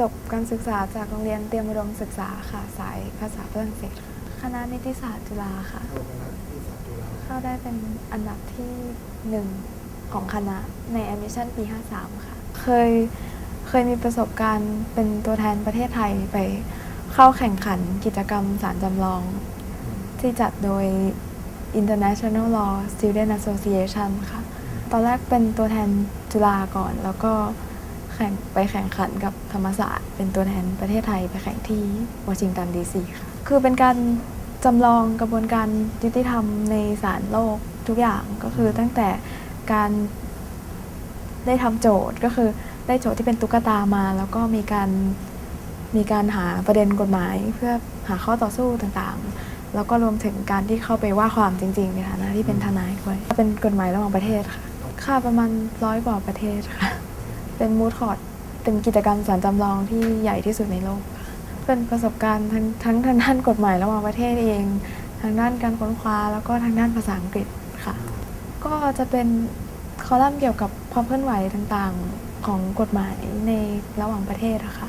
จบการศึกษาจากโรงเรียนเตรียมอุดมศึกษาค่ะ สายภาษาฝรั่งเศสค่ะคณะนิติศาสตร์จุฬาค่ะ เข้าคณะที่ศาสตร์จุฬาเข้าได้เป็นอันดับที่หนึ่งของคณะใน admission ปี 53 ค่ะ เคยเคยมีประสบการณ์เป็นตัวแทนประเทศไทยไปเข้าแข่งขันกิจกรรมสารจำลอง ที่จัดโดย International Law Student Association ค่ะ ตอนแรกเป็นตัวแทนจุฬาก่อนแล้วก็ แข่งไปแข่งขันกับธรรมศาสตร์ เป็นตัวแทนประเทศไทยไปแข่งที่วอชิงตันดีซีค่ะ คือเป็นการจำลองกระบวนการยุติธรรมในศาลโลกทุกอย่างก็คือตั้งแต่การได้ทำโจทย์ก็คือได้โจทย์ที่เป็นตุ๊กตามา แล้วก็มีการมีการหาประเด็นกฎหมาย เพื่อหาข้อต่อสู้ต่างๆ แล้วก็รวมถึงการที่เข้าไปว่าความจริง ๆ ในฐานะที่เป็นทนายด้วยเป็นกฎหมายระหว่างประเทศค่ะ ค่าประมาณร้อยกว่าประเทศค่ะ เป็นมูดคอร์ดเป็นกิจกรรมสารจำลองที่ใหญ่ที่สุดในโลก เป็นประสบการณ์ทั้งทั้งทางด้านกฎหมายระหว่างประเทศเอง ทางด้านการค้นคว้าแล้วก็ทางด้านภาษาอังกฤษค่ะ ก็จะเป็นคอลัมน์เกี่ยวกับความเคลื่อนไหวต่างๆของกฎหมายในระหว่างประเทศอะค่ะ